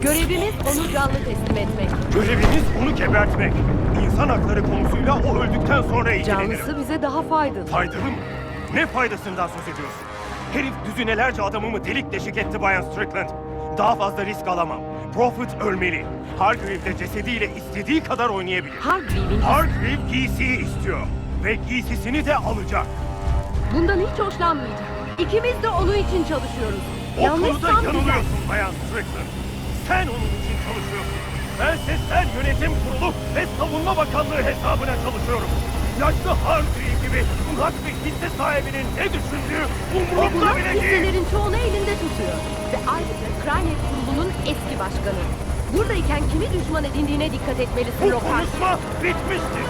Görevimiz onu canlı teslim etmek. Görevimiz onu gebertmek. İnsan hakları konusuyla o öldükten sonra ilgilenirim. Canlısı bize daha faydalı. Faydalı mı? Ne faydasından söz ediyorsun? Herif düzinelerce adamımı delik deşik etti Bayan Strickland. Daha fazla risk alamam. Prophet ölmeli. Hargreave de cesediyle istediği kadar oynayabilir. Hargreave'in Hargreave giysiyi istiyor. Ve giysisini de alacak. bundan hiç hoşlanmayacak. İkimiz de onun için çalışıyoruz. O Yanlış konuda yanılıyorsun Bayan Strickland. Sen onun için çalışıyorsun. Bense sen yönetim kurulu ve savunma bakanlığı hesabına çalışıyorum. Yaşlı Hargreave gibi uzak bir hisse sahibinin ne düşündüğü umurumda bile değil. hisselerin çoğunu elinde tutuyor. Ve ayrıca Crynet kurulunun eski başkanı. Buradayken kimi düşman edindiğine dikkat etmelisin Bu Lockhart. konuşma bitmiştir.